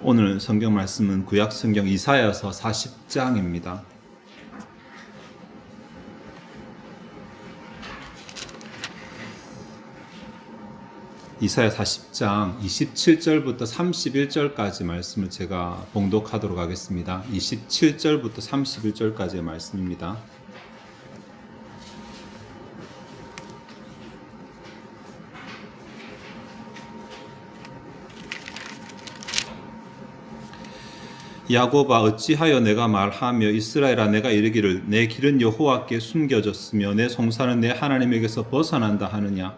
오늘 성경 말씀은 구약 성경 이사야서 40장입니다. 이사야 40장 27절부터 31절까지 말씀을 제가 봉독하도록 하겠습니다. 27절부터 31절까지의 말씀입니다. 야곱아 어찌하여 내가 말하며 이스라엘아 내가 이르기를 내 길은 여호와께 숨겨졌으며 내 송사는 내 하나님에게서 벗어난다 하느냐?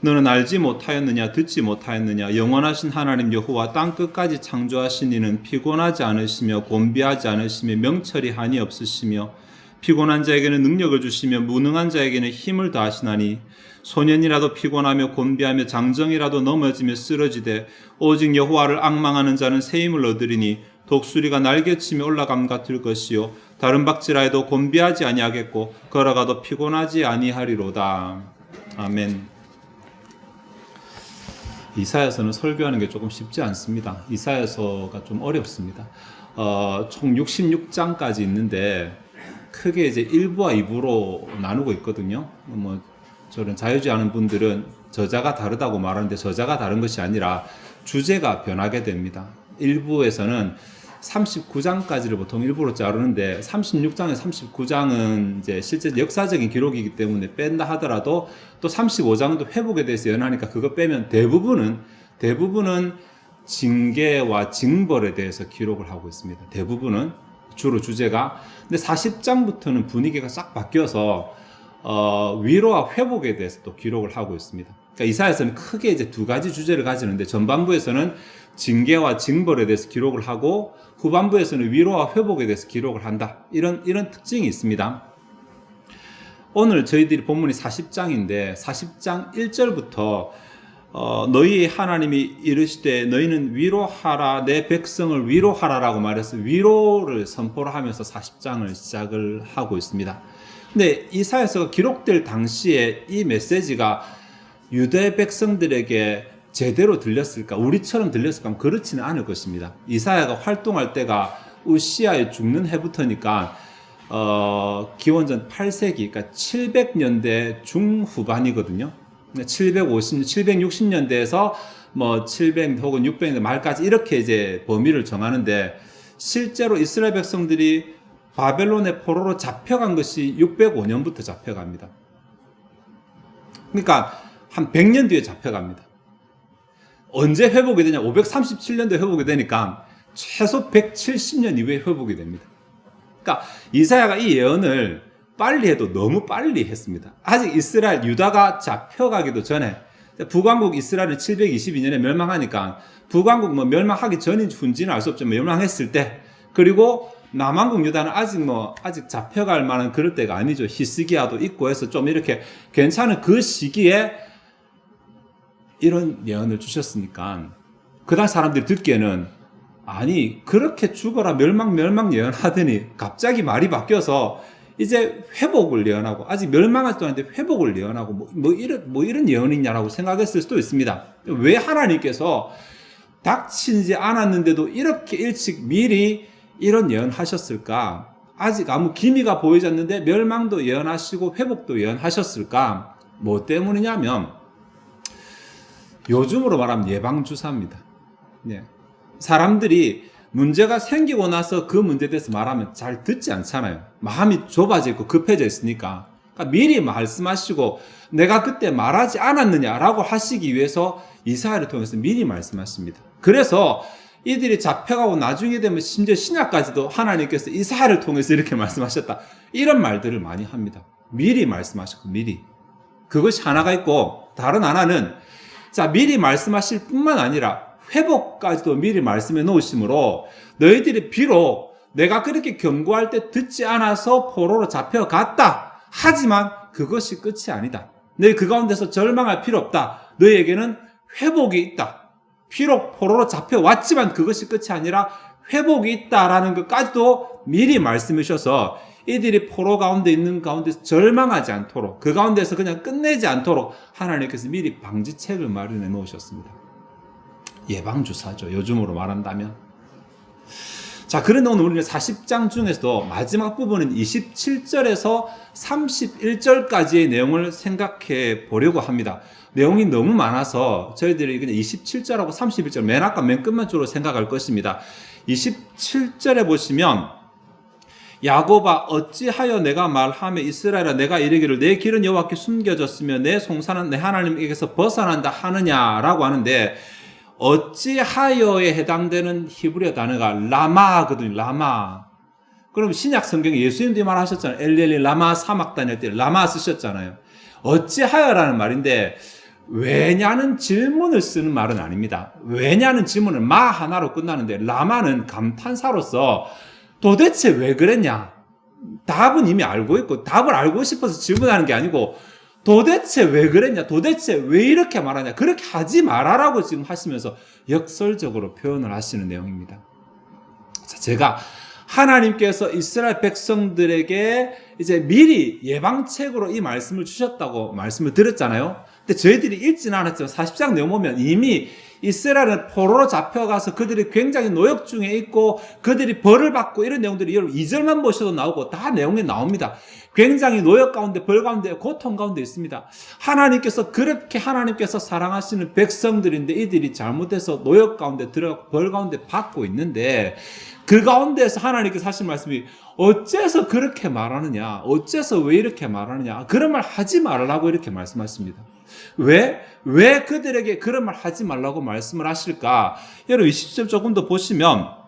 너는 알지 못하였느냐? 듣지 못하였느냐? 영원하신 하나님 여호와 땅 끝까지 창조하신 이는 피곤하지 않으시며 곤비하지 않으시며 명철이 한이 없으시며 피곤한 자에게는 능력을 주시며 무능한 자에게는 힘을 다하시나니 소년이라도 피곤하며 곤비하며 장정이라도 넘어지며 쓰러지되 오직 여호와를 악망하는 자는 새 힘을 얻으리니 독수리가 날개치며 올라감 같을 것이요 다른 박지라에도 곤비하지 아니하겠고 걸어가도 피곤하지 아니하리로다 아멘. 이사야서는 설교하는 게 조금 쉽지 않습니다. 이사야서가 좀 어렵습니다. 어, 총 66장까지 있는데 크게 이제 1부와 2부로 나누고 있거든요. 뭐 저런 자유주의 하는 분들은 저자가 다르다고 말하는데 저자가 다른 것이 아니라 주제가 변하게 됩니다. 1부에서는 39장까지를 보통 일부로 자르는데 36장에 39장은 이제 실제 역사적인 기록이기 때문에 뺀다 하더라도 또 35장도 회복에 대해서 연하니까 그거 빼면 대부분은 대부분은 징계와 징벌에 대해서 기록을 하고 있습니다. 대부분은 주로 주제가 근데 40장부터는 분위기가 싹 바뀌어서 어, 위로와 회복에 대해서 또 기록을 하고 있습니다. 그러니까 이사야서는 크게 이제 두 가지 주제를 가지는데 전반부에서는 징계와 징벌에 대해서 기록을 하고 후반부에서는 위로와 회복에 대해서 기록을 한다. 이런 이런 특징이 있습니다. 오늘 저희들이 본문이 40장인데 40장 1절부터 어, 너희 하나님이 이르시되 너희는 위로하라 내 백성을 위로하라라고 말해서 위로를 선포를 하면서 40장을 시작을 하고 있습니다. 근데 이사야서가 기록될 당시에 이 메시지가 유대 백성들에게 제대로 들렸을까? 우리처럼 들렸을까? 그렇지는 않을 것입니다. 이사야가 활동할 때가 우시아의 죽는 해부터니까 어, 기원전 8세기, 그러니까 700년대 중후반이거든요. 750, 760년대에서 뭐 700 혹은 600년대 말까지 이렇게 이제 범위를 정하는데 실제로 이스라엘 백성들이 바벨론의 포로로 잡혀간 것이 605년부터 잡혀갑니다. 그러니까 한 100년 뒤에 잡혀갑니다. 언제 회복이 되냐? 537년도에 회복이 되니까 최소 170년 이후에 회복이 됩니다. 그러니까 이사야가 이 예언을 빨리 해도 너무 빨리 했습니다. 아직 이스라엘 유다가 잡혀가기도 전에 북왕국 이스라엘은 722년에 멸망하니까 북왕국 뭐 멸망하기 전인지 후인지는 알 수 없지만 멸망했을 때 그리고 남왕국 유다는 아직 뭐 아직 잡혀갈 만한 그럴 때가 아니죠. 히스기야도 있고 해서 좀 이렇게 괜찮은 그 시기에 이런 예언을 주셨으니까 그당 사람들이 듣기에는 아니 그렇게 죽어라 멸망 멸망 예언하더니 갑자기 말이 바뀌어서 이제 회복을 예언하고 아직 멸망할 동안인데 회복을 예언하고 뭐, 뭐 이런 뭐 이런 예언이냐라고 생각했을 수도 있습니다. 왜 하나님께서 닥치지 않았는데도 이렇게 일찍 미리 이런 예언하셨을까? 아직 아무 기미가 보이지 않는데 멸망도 예언하시고 회복도 예언하셨을까? 뭐 때문이냐면 요즘으로 말하면 예방 주사입니다. 네. 사람들이 문제가 생기고 나서 그 문제에 대해서 말하면 잘 듣지 않잖아요. 마음이 좁아져 있고 급해져 있으니까. 그러니까 미리 말씀하시고 내가 그때 말하지 않았느냐라고 하시기 위해서 이사야를 통해서 미리 말씀하십니다. 그래서 이들이 잡혀가고 나중에 되면 심지어 신약까지도 하나님께서 이사야를 통해서 이렇게 말씀하셨다. 이런 말들을 많이 합니다. 미리 말씀하셨고 미리. 그것이 하나가 있고 다른 하나는 자 미리 말씀하실 뿐만 아니라 회복까지도 미리 말씀해 놓으시므로 너희들이 비록 내가 그렇게 경고할 때 듣지 않아서 포로로 잡혀갔다. 하지만 그것이 끝이 아니다. 너희 그 가운데서 절망할 필요 없다. 너희에게는 회복이 있다. 비록 포로로 잡혀왔지만 그것이 끝이 아니라 회복이 있다라는 것까지도 미리 말씀해 주셔서 이들이 포로 가운데 있는 가운데서 절망하지 않도록 그 가운데서 그냥 끝내지 않도록 하나님께서 미리 방지책을 마련해 놓으셨습니다. 예방주사죠. 요즘으로 말한다면. 자, 그런데 오늘 우리는 40장 중에서도 마지막 부분은 27절에서 31절까지의 내용을 생각해 보려고 합니다. 내용이 너무 많아서 저희들이 그냥 27절하고 31절 맨 아까 맨 끝만 쪽으로 생각할 것입니다. 27절에 보시면 야고바 어찌하여 내가 말하며 이스라엘아 내가 이르기를 내 길은 여호와께 숨겨졌으며 내 송사는 내 하나님에게서 벗어난다 하느냐라고 하는데 어찌하여에 해당되는 히브리어 단어가 라마거든요. 라마. 그럼 신약 성경에 예수님도 말하셨잖아요. 엘리엘리 라마 사막 다닐 때 라마 쓰셨잖아요. 어찌하여라는 말인데 왜냐는 질문을 쓰는 말은 아닙니다. 왜냐는 질문은 마 하나로 끝나는데 라마는 감탄사로서 도대체 왜 그랬냐? 답은 이미 알고 있고 답을 알고 싶어서 질문하는 게 아니고 도대체 왜 그랬냐? 도대체 왜 이렇게 말하냐? 그렇게 하지 말아라고 지금 하시면서 역설적으로 표현을 하시는 내용입니다. 자, 제가 하나님께서 이스라엘 백성들에게 이제 미리 예방책으로 이 말씀을 주셨다고 말씀을 드렸잖아요. 근데 저희들이 읽지는 않았지만 40장 내용 보면 이미 이스라엘은 포로로 잡혀가서 그들이 굉장히 노역 중에 있고 그들이 벌을 받고 이런 내용들이 여러분 2절만 보셔도 나오고 다 내용이 나옵니다. 굉장히 노역 가운데 벌 가운데 고통 가운데 있습니다. 하나님께서 그렇게 하나님께서 사랑하시는 백성들인데 이들이 잘못해서 노역 가운데 들어 벌 가운데 받고 있는데 그 가운데서 하나님께서 하신 말씀이 어째서 그렇게 말하느냐? 어째서 왜 이렇게 말하느냐? 그런 말 하지 말라고 이렇게 말씀하십니다. 왜? 왜 그들에게 그런 말 하지 말라고 말씀을 하실까? 여러분 20절 조금 더 보시면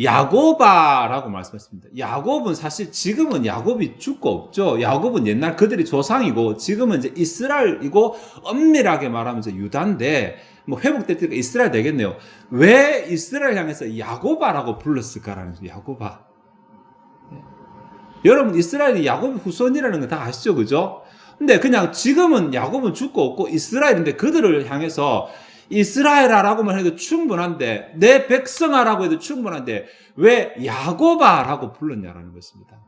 야고바라고 말씀했습니다. 야곱은 사실 지금은 야곱이 죽고 없죠. 야곱은 옛날 그들이 조상이고 지금은 이제 이스라엘이고 엄밀하게 말하면 이제 유다인데 뭐 회복될 때가 이스라엘 되겠네요. 왜 이스라엘 향해서 야고바라고 불렀을까라는. 야고바. 네. 여러분 이스라엘이 야곱의 후손이라는 거 다 아시죠, 그죠? 근데 그냥 지금은 야곱은 죽고 없고 이스라엘인데 그들을 향해서 이스라엘아라고만 해도 충분한데 내 백성아라고 해도 충분한데 왜 야고바라고 불렀냐라는 것입니다.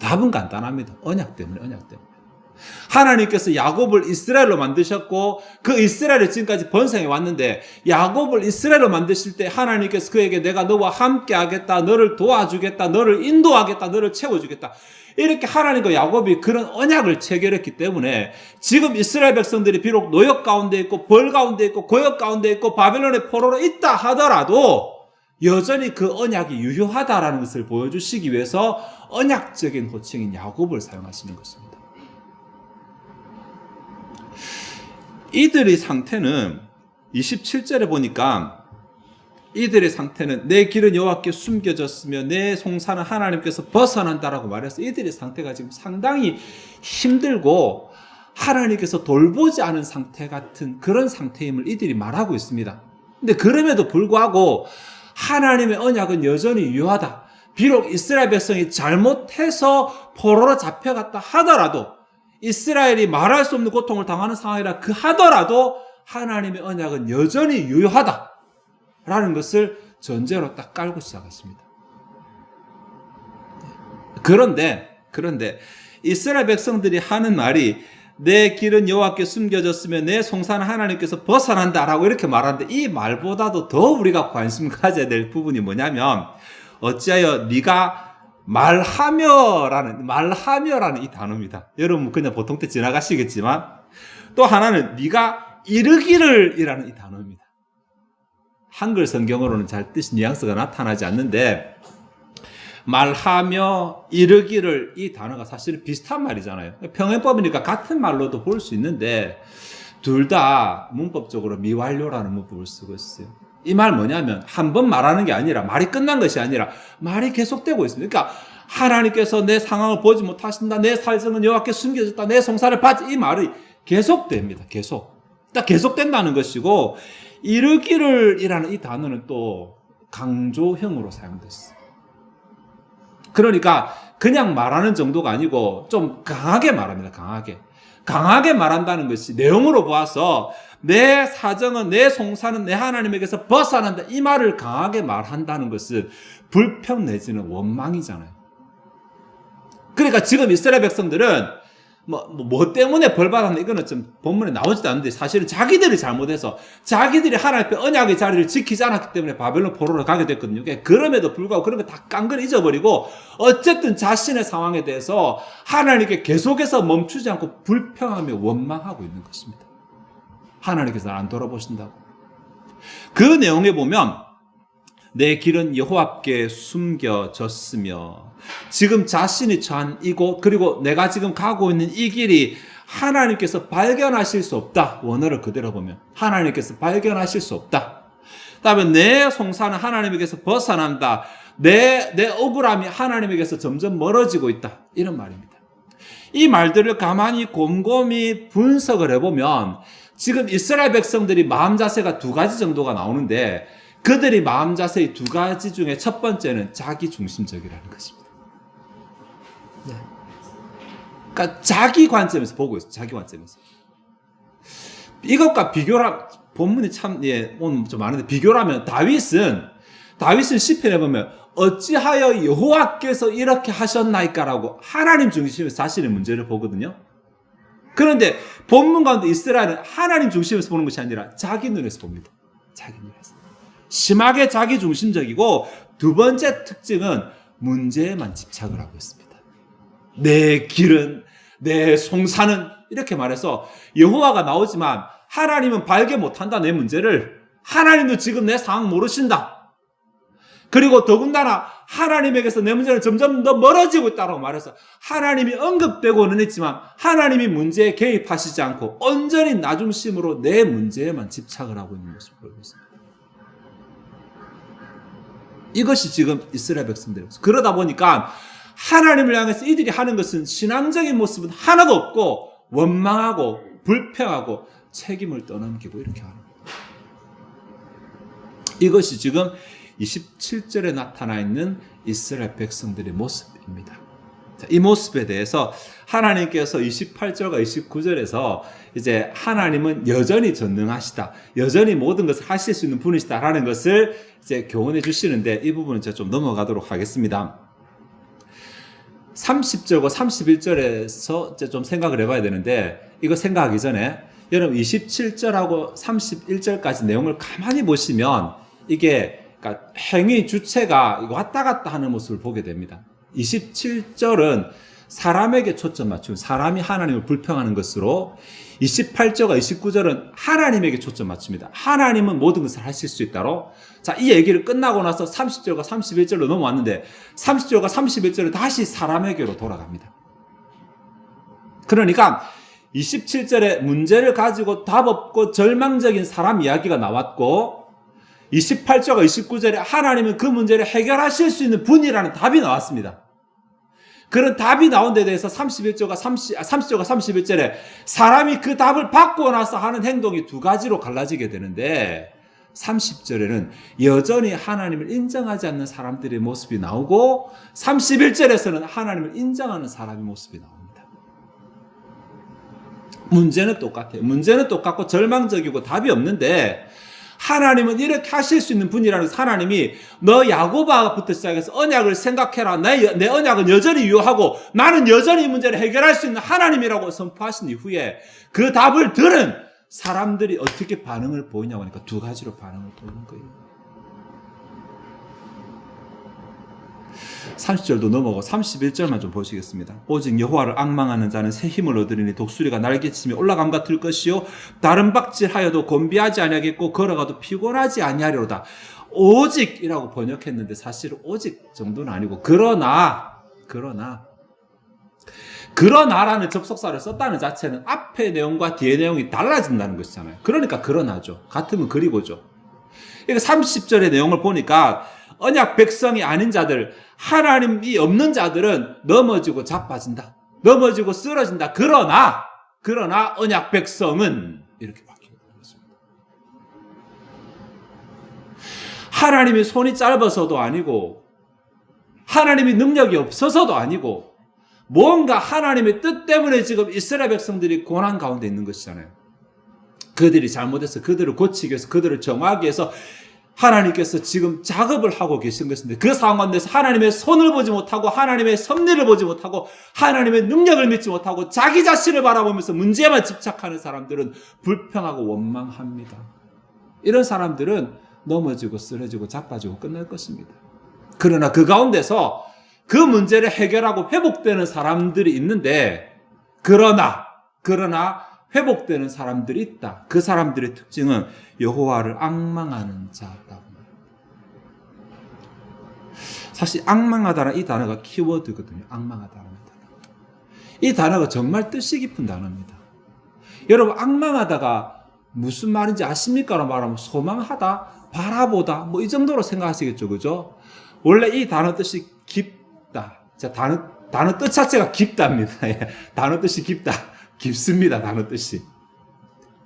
답은 간단합니다. 언약 때문에 언약 때문에. 하나님께서 야곱을 이스라엘로 만드셨고 그 이스라엘이 지금까지 번성해 왔는데 야곱을 이스라엘로 만드실 때 하나님께서 그에게 내가 너와 함께 하겠다 너를 도와주겠다 너를 인도하겠다 너를 채워주겠다 이렇게 하나님과 야곱이 그런 언약을 체결했기 때문에 지금 이스라엘 백성들이 비록 노역 가운데 있고 벌 가운데 있고 고역 가운데 있고 바벨론의 포로로 있다 하더라도 여전히 그 언약이 유효하다라는 것을 보여주시기 위해서 언약적인 호칭인 야곱을 사용하시는 것입니다. 이들의 상태는 27절에 보니까 이들의 상태는 내 길은 여호와께 숨겨졌으며 내 송사는 하나님께서 벗어난다라고 말해서 이들의 상태가 지금 상당히 힘들고 하나님께서 돌보지 않은 상태 같은 그런 상태임을 이들이 말하고 있습니다. 근데 그럼에도 불구하고 하나님의 언약은 여전히 유효하다. 비록 이스라엘 백성이 잘못해서 포로로 잡혀갔다 하더라도 이스라엘이 말할 수 없는 고통을 당하는 상황이라 그 하더라도 하나님의 언약은 여전히 유효하다. 라는 것을 전제로 딱 깔고 시작했습니다. 그런데, 그런데 이스라엘 백성들이 하는 말이 내 길은 여호와께 숨겨졌으며 내 송사는 하나님께서 벗어난다라고 이렇게 말하는데 이 말보다도 더 우리가 관심 가져야 될 부분이 뭐냐면 어찌하여 네가 말하며라는 말하며라는 이 단어입니다. 여러분 그냥 보통 때 지나가시겠지만 또 하나는 네가 이르기를이라는 이 단어입니다. 한글 성경으로는 잘뜻 뉘앙스가 나타나지 않는데 말하며 이르기를 이 단어가 사실은 비슷한 말이잖아요. 평행법이니까 같은 말로도 볼 수 있는데 둘 다 문법적으로 미완료라는 문법을 쓰고 있어요. 이 말 뭐냐면 한 번 말하는 게 아니라 말이 끝난 것이 아니라 말이 계속되고 있습니다. 그러니까 하나님께서 내 상황을 보지 못하신다. 내 살성은 여호와께 숨겨졌다. 내 송사를 받지 이 말이 계속됩니다. 계속. 딱 계속된다는 것이고 이르기를이라는 이 단어는 또 강조형으로 사용됐어요. 그러니까 그냥 말하는 정도가 아니고 좀 강하게 말합니다. 강하게. 강하게 말한다는 것이 내용으로 보아서 내 사정은 내 송사는 내 하나님에게서 벗어난다. 이 말을 강하게 말한다는 것은 불평 내지는 원망이잖아요. 그러니까 지금 이스라엘 백성들은 뭐, 뭐, 뭐 때문에 벌 받았나 이거는 좀 본문에 나오지도 않는데 사실은 자기들이 잘못해서 자기들이 하나님 앞에 언약의 자리를 지키지 않았기 때문에 바벨론 포로로 가게 됐거든요. 그러니까 그럼에도 불구하고 그런 거 다 깡그리 잊어버리고 어쨌든 자신의 상황에 대해서 하나님께 계속해서 멈추지 않고 불평하며 원망하고 있는 것입니다. 하나님께서 안 돌아보신다고. 그 내용에 보면 내 길은 여호와께 숨겨졌으며 지금 자신이 처한 이곳 그리고 내가 지금 가고 있는 이 길이 하나님께서 발견하실 수 없다. 원어를 그대로 보면 하나님께서 발견하실 수 없다. 그다음에 내 송사는 하나님에게서 벗어난다. 내, 내 억울함이 하나님에게서 점점 멀어지고 있다. 이런 말입니다. 이 말들을 가만히 곰곰이 분석을 해보면 지금 이스라엘 백성들이 마음 자세가 두 가지 정도가 나오는데 그들이 마음 자세의 두 가지 중에 첫 번째는 자기 중심적이라는 것입니다. 네. 그러니까 자기 관점에서 보고 있어요. 자기 관점에서. 이것과 비교라 본문이 참 예, 오늘 좀 많은데 비교라면 다윗은 다윗은 시편에 보면 어찌하여 여호와께서 이렇게 하셨나이까라고 하나님 중심에서 자신의 문제를 보거든요. 그런데 본문 가운데 이스라엘은 하나님 중심에서 보는 것이 아니라 자기 눈에서 봅니다. 자기 눈에서. 심하게 자기 중심적이고 두 번째 특징은 문제에만 집착을 하고 있습니다. 내 길은 내 송사는 이렇게 말해서 여호와가 나오지만 하나님은 발견 못한다 내 문제를 하나님도 지금 내 상황 모르신다. 그리고 더군다나 하나님에게서 내 문제는 점점 더 멀어지고 있다고 말해서 하나님이 언급되고는 했지만 하나님이 문제에 개입하시지 않고 온전히 나 중심으로 내 문제에만 집착을 하고 있는 모습을 보이고 있습니다. 이것이 지금 이스라엘 백성들입니다. 그러다 보니까 하나님을 향해서 이들이 하는 것은 신앙적인 모습은 하나도 없고 원망하고 불평하고 책임을 떠넘기고 이렇게 하는 거예요. 이것이 지금 27절에 나타나 있는 이스라엘 백성들의 모습입니다. 자, 이 모습에 대해서 하나님께서 28절과 29절에서 이제 하나님은 여전히 전능하시다. 여전히 모든 것을 하실 수 있는 분이시다라는 것을 이제 교훈해 주시는데 이 부분은 제가 좀 넘어가도록 하겠습니다. 30절과 31절에서 이제 좀 생각을 해봐야 되는데 이거 생각하기 전에 여러분 27절하고 31절까지 내용을 가만히 보시면 이게 그러니까 행위 주체가 왔다 갔다 하는 모습을 보게 됩니다. 27절은 사람에게 초점 맞추고 사람이 하나님을 불평하는 것으로 28절과 29절은 하나님에게 초점 맞춥니다. 하나님은 모든 것을 하실 수 있다로. 자, 이 얘기를 끝나고 나서 30절과 31절로 넘어왔는데 30절과 31절은 다시 사람에게로 돌아갑니다. 그러니까 27절에 문제를 가지고 답 없고 절망적인 사람 이야기가 나왔고 28절과 29절에 하나님은 그 문제를 해결하실 수 있는 분이라는 답이 나왔습니다. 그런 답이 나온 데 대해서 31절과 30, 30절과 31절에 사람이 그 답을 받고 나서 하는 행동이 두 가지로 갈라지게 되는데 30절에는 여전히 하나님을 인정하지 않는 사람들의 모습이 나오고 31절에서는 하나님을 인정하는 사람의 모습이 나옵니다. 문제는 똑같아요. 문제는 똑같고 절망적이고 답이 없는데 하나님은 이렇게 하실 수 있는 분이라는 하나님이 너 야고바부터 시작해서 언약을 생각해라. 내, 내 언약은 여전히 유효하고 나는 여전히 이 문제를 해결할 수 있는 하나님이라고 선포하신 이후에 그 답을 들은 사람들이 어떻게 반응을 보이냐고 하니까 두 가지로 반응을 보이는 거예요. 30절도 넘어가고 31절만 좀 보시겠습니다. 오직 여호와를 악망하는 자는 새 힘을 얻으리니 독수리가 날개치며 올라감 같을 것이요 다른 박질하여도 곤비하지 아니하겠고 걸어가도 피곤하지 아니하리로다. 오직이라고 번역했는데 사실 오직 정도는 아니고 그러나 그러나 그러나라는 접속사를 썼다는 자체는 앞의 내용과 뒤의 내용이 달라진다는 것이잖아요. 그러니까 그러나죠. 같으면 그리고죠. 그러니까 30절의 내용을 보니까 언약 백성이 아닌 자들, 하나님이 없는 자들은 넘어지고 자빠진다. 넘어지고 쓰러진다. 그러나, 그러나 언약 백성은 이렇게 바뀌는 것입니다. 하나님이 손이 짧아서도 아니고, 하나님이 능력이 없어서도 아니고, 뭔가 하나님의 뜻 때문에 지금 이스라엘 백성들이 고난 가운데 있는 것이잖아요. 그들이 잘못해서 그들을 고치기 위해서 그들을 정하기 위해서 하나님께서 지금 작업을 하고 계신 것인데 그 상황 가운데서 하나님의 손을 보지 못하고 하나님의 섭리를 보지 못하고 하나님의 능력을 믿지 못하고 자기 자신을 바라보면서 문제에만 집착하는 사람들은 불평하고 원망합니다. 이런 사람들은 넘어지고 쓰러지고 자빠지고 끝날 것입니다. 그러나 그 가운데서 그 문제를 해결하고 회복되는 사람들이 있는데 그러나 그러나 회복되는 사람들이 있다. 그 사람들의 특징은 여호와를 악망하는 자라고. 사실 악망하다는 이 단어가 키워드거든요. 악망하다는 단어. 이 단어가 정말 뜻이 깊은 단어입니다. 여러분 악망하다가 무슨 말인지 아십니까로 말하면 소망하다, 바라보다 뭐 이 정도로 생각하시겠죠, 그죠? 원래 이 단어 뜻이 깊다. 자 단어 단어 뜻 자체가 깊답니다. 예. 단어 뜻이 깊다. 깊습니다. 단어 뜻이.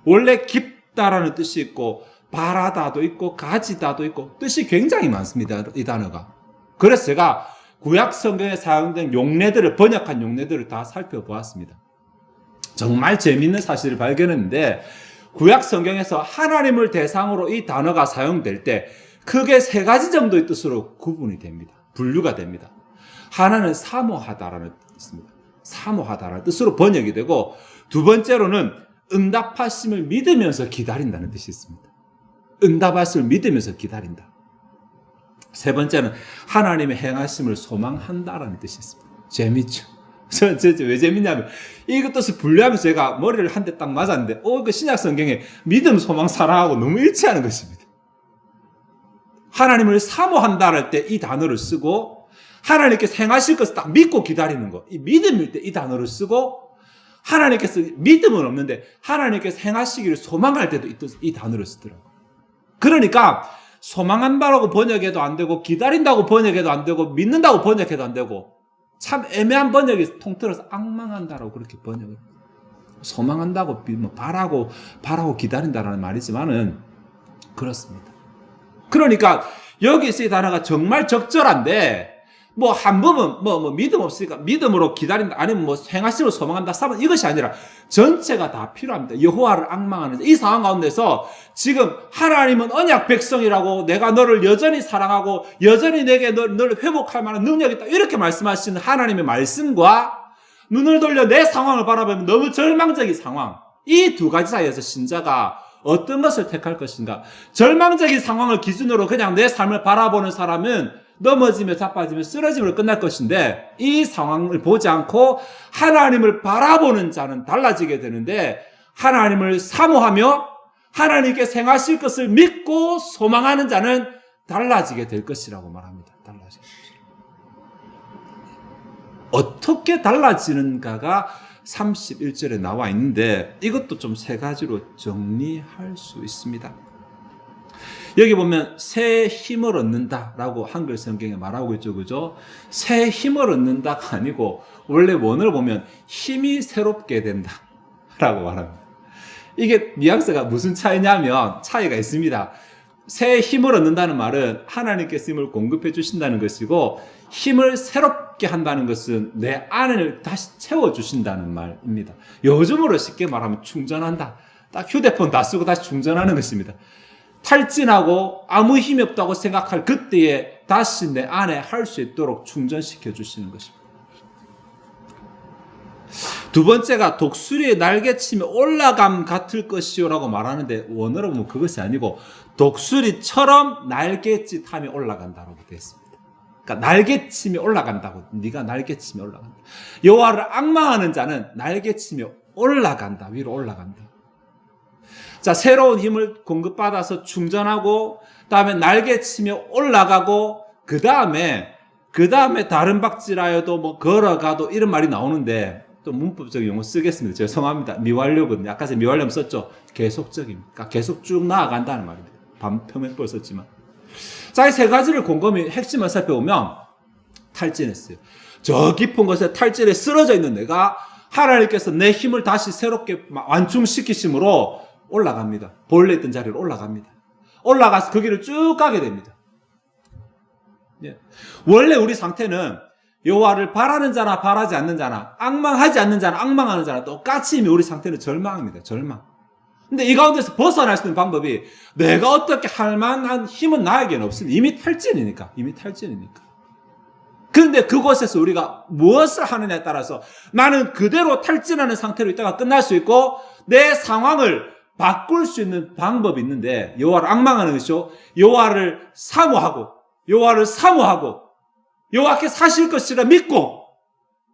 원래 깊다라는 뜻이 있고 바라다도 있고 가지다도 있고 뜻이 굉장히 많습니다. 이 단어가. 그래서 제가 구약 성경에 사용된 용례들을 번역한 용례들을 다 살펴보았습니다. 정말 재미있는 사실을 발견했는데 구약 성경에서 하나님을 대상으로 이 단어가 사용될 때 크게 세 가지 정도의 뜻으로 구분이 됩니다. 분류가 됩니다. 하나는 사모하다라는 뜻입니다. 사모하다라는 뜻으로 번역이 되고 두 번째로는 응답하심을 믿으면서 기다린다는 뜻이 있습니다. 응답하심을 믿으면서 기다린다. 세 번째는 하나님의 행하심을 소망한다라는 뜻이 있습니다. 재밌죠? 저, 저, 저, 왜 재밌냐면, 이것 뜻을 분류하면서 제가 머리를 한 대 딱 맞았는데, 어, 그 신약 성경에 믿음, 소망, 사랑하고 너무 일치하는 것입니다. 하나님을 사모한다 할 때 이 단어를 쓰고, 하나님께서 행하실 것을 딱 믿고 기다리는 거. 이 믿음일 때 이 단어를 쓰고, 하나님께서 믿음은 없는데, 하나님께서 행하시기를 소망할 때도 이 단어를 쓰더라고요. 그러니까, 소망한다라고 번역해도 안 되고, 기다린다고 번역해도 안 되고, 믿는다고 번역해도 안 되고, 참 애매한 번역이 통틀어서 악망한다라고 그렇게 번역을. 소망한다고, 뭐, 바라고, 바라고 기다린다라는 말이지만은, 그렇습니다. 그러니까, 여기서 이 단어가 정말 적절한데, 뭐, 한 부분, 뭐, 뭐, 믿음 없으니까 믿음으로 기다린다, 아니면 뭐, 행하심을 소망한다, 사면 이것이 아니라 전체가 다 필요합니다. 여호와를 악망하는 이 상황 가운데서 지금 하나님은 언약 백성이라고 내가 너를 여전히 사랑하고 여전히 내게 너, 너를 회복할 만한 능력이 있다. 이렇게 말씀하시는 하나님의 말씀과 눈을 돌려 내 상황을 바라보면 너무 절망적인 상황. 이 두 가지 사이에서 신자가 어떤 것을 택할 것인가? 절망적인 상황을 기준으로 그냥 내 삶을 바라보는 사람은 넘어지며 자빠지며 쓰러짐으로 끝날 것인데 이 상황을 보지 않고 하나님을 바라보는 자는 달라지게 되는데 하나님을 사모하며 하나님께 생하실 것을 믿고 소망하는 자는 달라지게 될 것이라고 말합니다. 달라지게. 어떻게 달라지는가가 31절에 나와 있는데 이것도 좀 세 가지로 정리할 수 있습니다. 여기 보면 새 힘을 얻는다라고 한글 성경에 말하고 있죠. 그죠? 새 힘을 얻는다가 아니고 원래 원어를 보면 힘이 새롭게 된다라고 말합니다. 이게 뉘앙스가 무슨 차이냐면 차이가 있습니다. 새 힘을 얻는다는 말은 하나님께서 힘을 공급해 주신다는 것이고 힘을 새롭게 한다는 것은 내 안을 다시 채워 주신다는 말입니다. 요즘으로 쉽게 말하면 충전한다. 딱 휴대폰 다 쓰고 다시 충전하는 것입니다. 탈진하고 아무 힘이 없다고 생각할 그때에 다시 내 안에 할 수 있도록 충전시켜 주시는 것입니다. 두 번째가 독수리의 날개침에 올라감 같을 것이요라고 말하는데 원어로 보면 그것이 아니고 독수리처럼 날개짓함이 올라간다라고 되어 있습니다. 그러니까 날개침이 올라간다고 네가 날개침이 올라간다. 여호와를 악망하는 자는 날개침이 올라간다 위로 올라간다. 자, 새로운 힘을 공급받아서 충전하고, 다음에 날개치며 올라가고, 그 다음에, 그 다음에 다른 박질하여도 뭐 걸어가도 이런 말이 나오는데, 또 문법적인 용어 쓰겠습니다. 죄송합니다. 미완료거든요. 아까 미완료 썼죠? 계속적입니다. 그러니까 계속 쭉 나아간다는 말입니다. 반평면법을 썼지만. 자, 이 세 가지를 곰곰이 핵심을 살펴보면, 탈진했어요. 저 깊은 곳에 탈진에 쓰러져 있는 내가 하나님께서 내 힘을 다시 새롭게 완충시키심으로 올라갑니다. 본래 있던 자리로 올라갑니다. 올라가서 그 길을 쭉 가게 됩니다. 예. 원래 우리 상태는 여호와를 바라는 자나 바라지 않는 자나 악망하지 않는 자나 악망하는 자나 똑같이 우리 상태는 절망입니다. 절망. 근데 이 가운데서 벗어날 수 있는 방법이 내가 어떻게 할 만한 힘은 나에게는 없습니다. 이미 탈진이니까. 이미 탈진이니까. 그런데 그곳에서 우리가 무엇을 하느냐에 따라서 나는 그대로 탈진하는 상태로 있다가 끝날 수 있고 내 상황을 바꿀 수 있는 방법이 있는데 여호와를 악망하는 것이죠. 여호와를 사모하고 여호와를 사모하고 여호와께 사실 것이라 믿고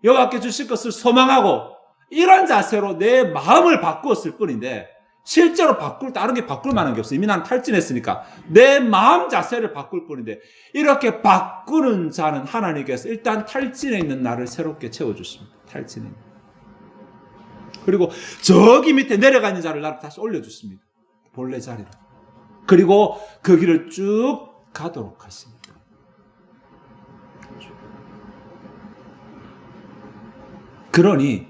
여호와께 주실 것을 소망하고 이런 자세로 내 마음을 바꾸었을 뿐인데 실제로 바꿀 다른 게 바꿀 만한 게 없어. 이미 난 탈진했으니까 내 마음 자세를 바꿀 뿐인데 이렇게 바꾸는 자는 하나님께서 일단 탈진해 있는 나를 새롭게 채워 주십니다. 있는. 그리고 저기 밑에 내려가 있는 자를 나를 다시 올려 주십니다. 본래 자리로. 그리고 그 길을 쭉 가도록 하십니다. 그러니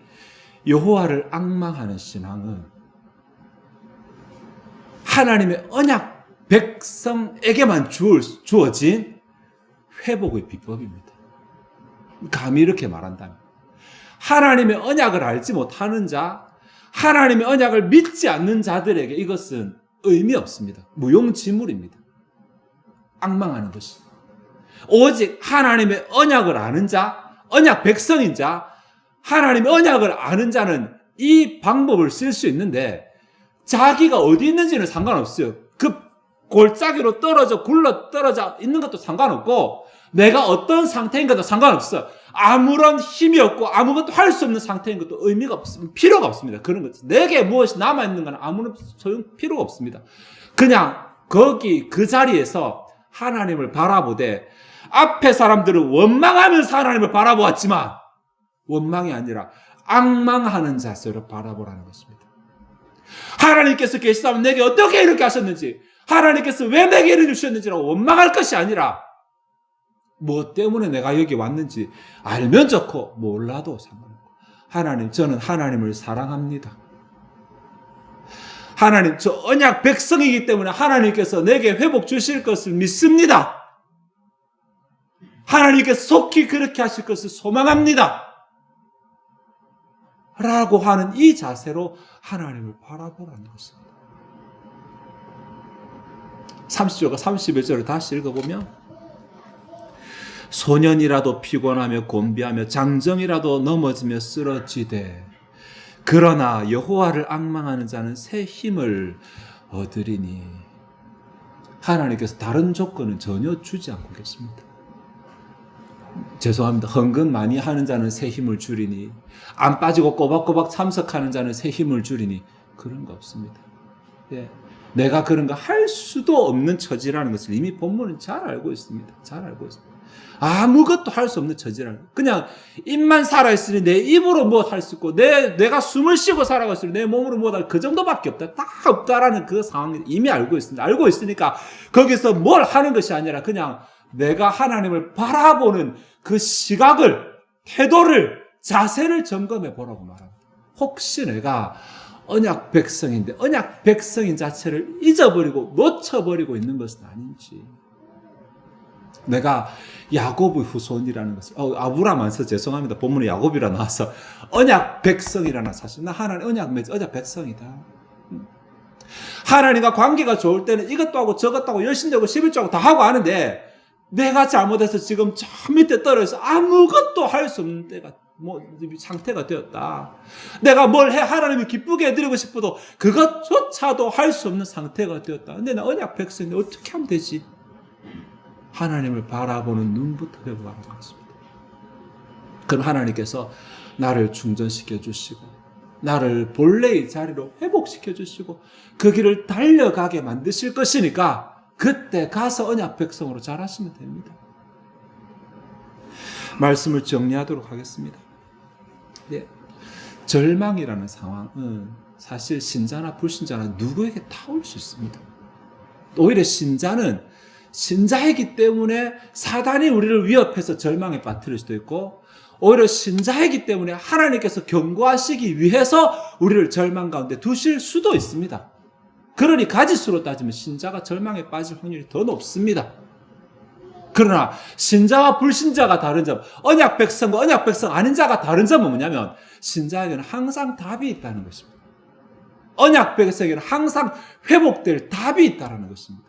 여호와를 악망하는 신앙은 하나님의 언약 백성에게만 주어진 회복의 비법입니다. 감히 이렇게 말한다면 하나님의 언약을 알지 못하는 자, 하나님의 언약을 믿지 않는 자들에게 이것은 의미 없습니다. 무용지물입니다. 악망하는 것이. 오직 하나님의 언약을 아는 자, 언약 백성인 자, 하나님의 언약을 아는 자는 이 방법을 쓸 수 있는데 자기가 어디 있는지는 상관없어요. 그 골짜기로 떨어져 굴러 떨어져 있는 것도 상관없고 내가 어떤 상태인 것도 상관없어. 아무런 힘이 없고 아무것도 할 수 없는 상태인 것도 의미가 없습니다. 필요가 없습니다. 그런 것. 내게 무엇이 남아 있는 건 아무런 소용 필요가 없습니다. 그냥 거기 그 자리에서 하나님을 바라보되 앞에 사람들은 원망하면서 하나님을 바라보았지만 원망이 아니라 악망하는 자세로 바라보라는 것입니다. 하나님께서 계시다면 내게 어떻게 이렇게 하셨는지, 하나님께서 왜 내게 이를 주셨는지라고 원망할 것이 아니라, 뭐 때문에 내가 여기 왔는지 알면 좋고, 몰라도 상관없고. 하나님, 저는 하나님을 사랑합니다. 하나님, 저 언약 백성이기 때문에 하나님께서 내게 회복 주실 것을 믿습니다. 하나님께서 속히 그렇게 하실 것을 소망합니다. 라고 하는 이 자세로 하나님을 바라보라는 것입니다. 30절과 31절을 다시 읽어보면 소년이라도 피곤하며 곤비하며 장정이라도 넘어지며 쓰러지되 그러나 여호와를 악망하는 자는 새 힘을 얻으리니 하나님께서 다른 조건은 전혀 주지 않고 계십니다. 죄송합니다. 헌금 많이 하는 자는 새 힘을 주리니 안 빠지고 꼬박꼬박 참석하는 자는 새 힘을 주리니 그런 거 없습니다. 예. 내가 그런 거 할 수도 없는 처지라는 것을 이미 본문은 잘 알고 있습니다. 잘 알고 있습니다. 아무것도 할 수 없는 처지라는 거. 그냥 입만 살아있으니 내 입으로 뭐 할 수 있고 내, 내가 숨을 쉬고 살아갔으니 내 몸으로 뭐할그 정도밖에 없다. 다 없다라는 그 상황을 이미 알고 있습니다. 알고 있으니까 거기서 뭘 하는 것이 아니라 그냥 내가 하나님을 바라보는 그 시각을, 태도를, 자세를 점검해 보라고 말합니다. 혹시 내가 언약 백성인데 언약 백성인 자체를 잊어버리고 놓쳐버리고 있는 것은 아닌지. 내가 야곱의 후손이라는 것을 어, 아브라함 안서 죄송합니다. 본문에 야곱이라 나와서 언약 백성이라는 사실. 나 하나님 언약 맺 언약 백성이다. 음. 하나님과 관계가 좋을 때는 이것도 하고 저것도 하고 열심되고 11조 하고 다 하고 하는데 내가 잘못해서 지금 저 밑에 떨어져서 아무것도 할 수 없는 때가 뭐 상태가 되었다. 내가 뭘 해 하나님을 기쁘게 해드리고 싶어도 그것조차도 할 수 없는 상태가 되었다. 근데 나 언약 백성인데 어떻게 하면 되지? 하나님을 바라보는 눈부터 회복하는 것입니다. 그럼 하나님께서 나를 충전시켜 주시고 나를 본래의 자리로 회복시켜 주시고 그 길을 달려가게 만드실 것이니까 그때 가서 언약 백성으로 자라시면 됩니다. 말씀을 정리하도록 하겠습니다. 네. 절망이라는 상황은 사실 신자나 불신자나 누구에게 다 올 수 있습니다. 오히려 신자는 신자이기 때문에 사단이 우리를 위협해서 절망에 빠뜨릴 수도 있고 오히려 신자이기 때문에 하나님께서 경고하시기 위해서 우리를 절망 가운데 두실 수도 있습니다. 그러니 가지수로 따지면 신자가 절망에 빠질 확률이 더 높습니다. 그러나 신자와 불신자가 다른 점, 언약 백성과 언약 백성 아닌 자가 다른 점은 뭐냐면 신자에게는 항상 답이 있다는 것입니다. 언약 백성에는 항상 회복될 답이 있다는 것입니다.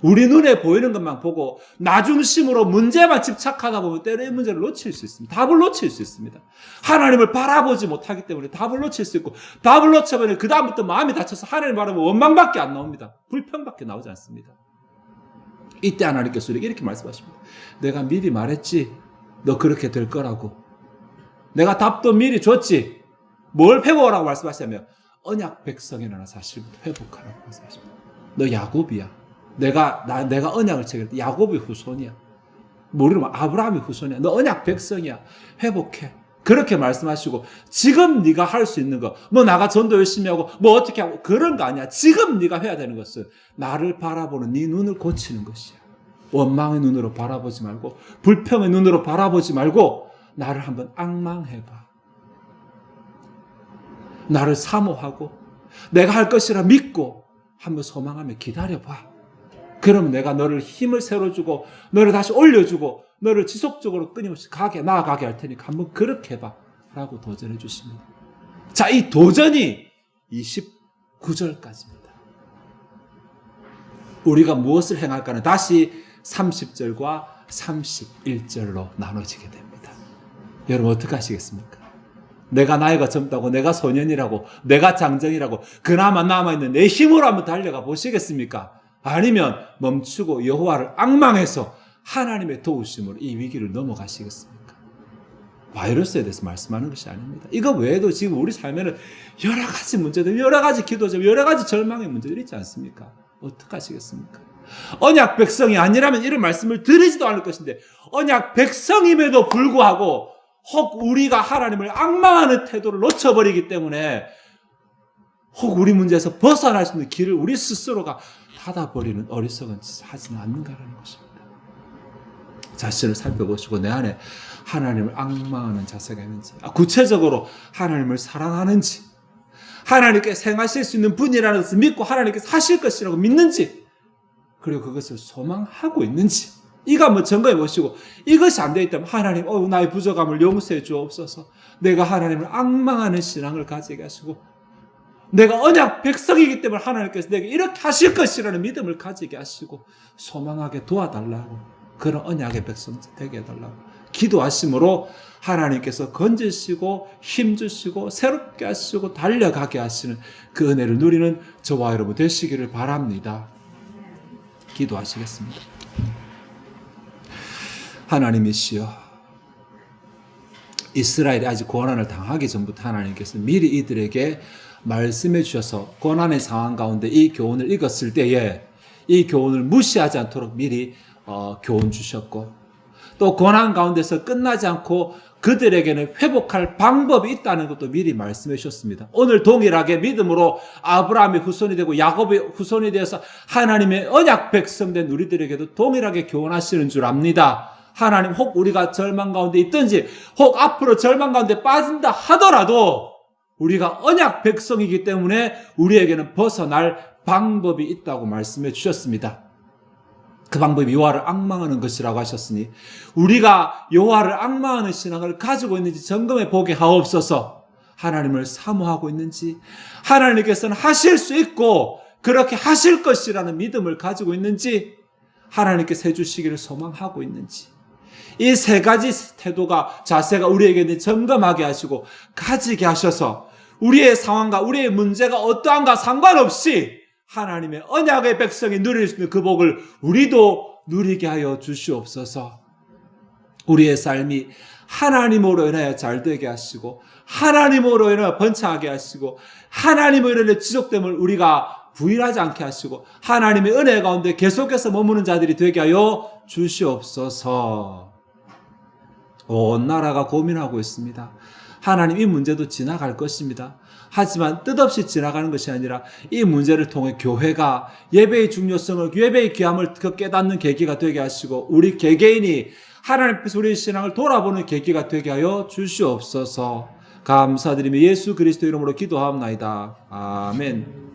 우리 눈에 보이는 것만 보고 나중심으로 문제만 집착하다 보면 때로의 문제를 놓칠 수 있습니다. 답을 놓칠 수 있습니다. 하나님을 바라보지 못하기 때문에 답을 놓칠 수 있고 답을 놓쳐버리면 그 다음부터 마음이 다쳐서 하나님 바라보면 원망밖에 안 나옵니다. 불평밖에 나오지 않습니다. 이때 하나님께서 우리에게 이렇게 말씀하십니다. 내가 미리 말했지. 너 그렇게 될 거라고. 내가 답도 미리 줬지. 뭘 회복하라고 말씀하시냐면 언약 백성이라는 사실부터 회복하라고 말씀하십니다. 너 야곱이야. 내가 나 내가 언약을 체결 때 야곱의 후손이야. 모르면 아브라함의 후손이야. 너 언약 백성이야. 회복해. 그렇게 말씀하시고 지금 네가 할 수 있는 거, 뭐 나가 전도 열심히 하고 뭐 어떻게 하고 그런 거 아니야. 지금 네가 해야 되는 것은 나를 바라보는 네 눈을 고치는 것이야. 원망의 눈으로 바라보지 말고 불평의 눈으로 바라보지 말고 나를 한번 악망해 봐. 나를 사모하고 내가 할 것이라 믿고 한번 소망하며 기다려 봐. 그러면 내가 너를 힘을 새로 주고 너를 다시 올려주고 너를 지속적으로 끊임없이 가게 나아가게 할 테니까 한번 그렇게 해봐 라고 도전해 주십니다. 자, 이 도전이 29절까지입니다. 우리가 무엇을 행할까는 다시 30절과 31절로 나눠지게 됩니다. 여러분 어떻게 하시겠습니까? 내가 나이가 젊다고 내가 소년이라고 내가 장정이라고 그나마 남아있는 내 힘으로 한번 달려가 보시겠습니까? 아니면 멈추고 여호와를 악망해서 하나님의 도우심으로 이 위기를 넘어가시겠습니까? 바이러스에 대해서 말씀하는 것이 아닙니다. 이거 외에도 지금 우리 삶에는 여러 가지 문제들, 여러 가지 기도점, 여러 가지 절망의 문제들이 있지 않습니까? 어떻게 하시겠습니까? 언약 백성이 아니라면 이런 말씀을 드리지도 않을 것인데 언약 백성임에도 불구하고 혹 우리가 하나님을 악망하는 태도를 놓쳐버리기 때문에 혹 우리 문제에서 벗어날 수 있는 길을 우리 스스로가 닫아버리는 어리석은 짓을 하지는 않는가라는 것입니다. 자신을 살펴보시고 내 안에 하나님을 악망하는 자세가 있는지, 아, 구체적으로 하나님을 사랑하는지, 하나님께 생하실 수 있는 분이라는 것을 믿고 하나님께서 하실 것이라고 믿는지, 그리고 그것을 소망하고 있는지, 이거 한번 점검해 보시고, 이것이 안 되어 있다면 하나님, 어, 나의 부족함을 용서해 주옵소서, 내가 하나님을 악망하는 신앙을 가지게 하시고, 내가 언약 백성이기 때문에 하나님께서 내게 이렇게 하실 것이라는 믿음을 가지게 하시고 소망하게 도와달라고 그런 언약의 백성 되게 해달라고 기도하심으로 하나님께서 건지시고 힘주시고 새롭게 하시고 달려가게 하시는 그 은혜를 누리는 저와 여러분 되시기를 바랍니다. 기도하시겠습니다. 하나님이시여 이스라엘이 아직 고난을 당하기 전부터 하나님께서 미리 이들에게 말씀해 주셔서 고난의 상황 가운데 이 교훈을 읽었을 때에 이 교훈을 무시하지 않도록 미리 어, 교훈 주셨고 또 고난 가운데서 끝나지 않고 그들에게는 회복할 방법이 있다는 것도 미리 말씀해 주셨습니다. 오늘 동일하게 믿음으로 아브라함의 후손이 되고 야곱의 후손이 되어서 하나님의 언약 백성된 우리들에게도 동일하게 교훈하시는 줄 압니다. 하나님 혹 우리가 절망 가운데 있든지 혹 앞으로 절망 가운데 빠진다 하더라도 우리가 언약 백성이기 때문에 우리에게는 벗어날 방법이 있다고 말씀해 주셨습니다. 그 방법이 여호와를 악망하는 것이라고 하셨으니 우리가 여호와를 악망하는 신앙을 가지고 있는지 점검해 보게 하옵소서. 하나님을 사모하고 있는지 하나님께서는 하실 수 있고 그렇게 하실 것이라는 믿음을 가지고 있는지 하나님께서 해주시기를 소망하고 있는지 이 세 가지 태도가 자세가 우리에게는 점검하게 하시고 가지게 하셔서 우리의 상황과 우리의 문제가 어떠한가 상관없이 하나님의 언약의 백성이 누릴 수 있는 그 복을 우리도 누리게 하여 주시옵소서. 우리의 삶이 하나님으로 인하여 잘 되게 하시고 하나님으로 인하여 번창하게 하시고 하나님으로 인하여 지속됨을 우리가 부인하지 않게 하시고 하나님의 은혜 가운데 계속해서 머무는 자들이 되게 하여 주시옵소서. 온 나라가 고민하고 있습니다. 하나님 이 문제도 지나갈 것입니다. 하지만 뜻없이 지나가는 것이 아니라 이 문제를 통해 교회가 예배의 중요성을 예배의 귀함을 깨닫는 계기가 되게 하시고 우리 개개인이 하나님 앞에서 우리의 신앙을 돌아보는 계기가 되게 하여 주시옵소서. 감사드리며 예수 그리스도 이름으로 기도하옵나이다. 아멘.